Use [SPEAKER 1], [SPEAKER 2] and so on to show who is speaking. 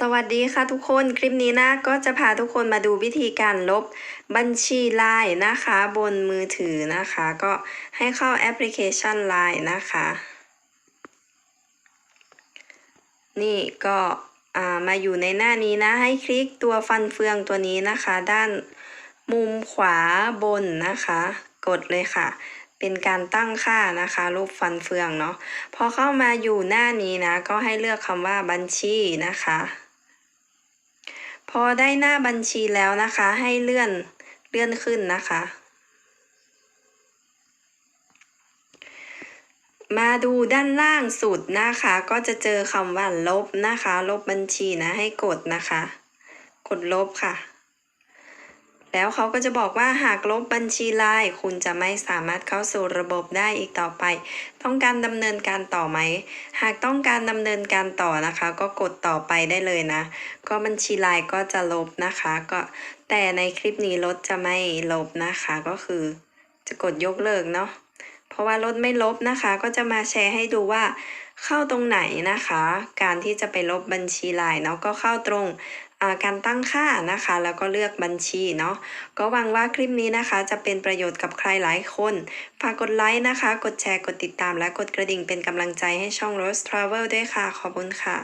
[SPEAKER 1] สวัสดีค่ะทุกคนคลิปนี้นะก็จะพาทุกคนมาดูวิธีการลบบัญชี Line นะคะ บนมือถือนะคะ ก็ให้เข้าแอปพลิเคชัน Line นะคะ นี่ก็อ่ามาอยู่ในหน้านี้นะ ให้คลิกตัวฟันเฟืองตัวนี้นะคะ ด้านมุมขวาบนนะคะ กดเลยค่ะ เป็นการตั้งค่านะคะ รูปฟันเฟืองเนาะพอเข้ามาอยู่หน้านี้นะ ก็ให้เลือกคำว่าบัญชีนะคะ พอได้หน้าบัญชีแล้วนะคะ ให้เลื่อนเลื่อนขึ้นนะคะ มาดูด้านล่างสุดนะคะ ก็จะเจอคำว่าลบนะคะ ลบบัญชีนะให้กดนะคะ กดลบค่ะ แล้วเขาก็จะบอกว่าหากลบบัญชีไลน์คุณจะไม่สามารถเข้าสู่ระบบได้อีกต่อไป ต้องการดำเนินการต่อไหม หากต้องการดำเนินการต่อนะคะ ก็กดต่อไปได้เลยนะ ก็บัญชีไลน์ก็จะลบนะคะ ก็แต่ในคลิปนี้รถจะไม่ลบนะคะ ก็คือ จะกดยกเลิกเนาะเพราะว่ารถไม่ลบนะคะ ก็จะมาแชร์ให้ดูว่า เข้าตรงไหนนะคะ การที่จะไปลบบัญชีไลน์เนาะก็เข้าตรงอ่าการตั้งค่านะคะ แล้วก็เลือกบัญชีเนาะก็หวังว่าคลิปนี้นะคะ จะเป็นประโยชน์กับใครหลายคนฝากกดไลค์นะคะ กดแชร์กดติดตามและกดกระดิ่งเป็นกำลังใจให้ช่อง Rose Travel ด้วยค่ะ ขอบคุณค่ะ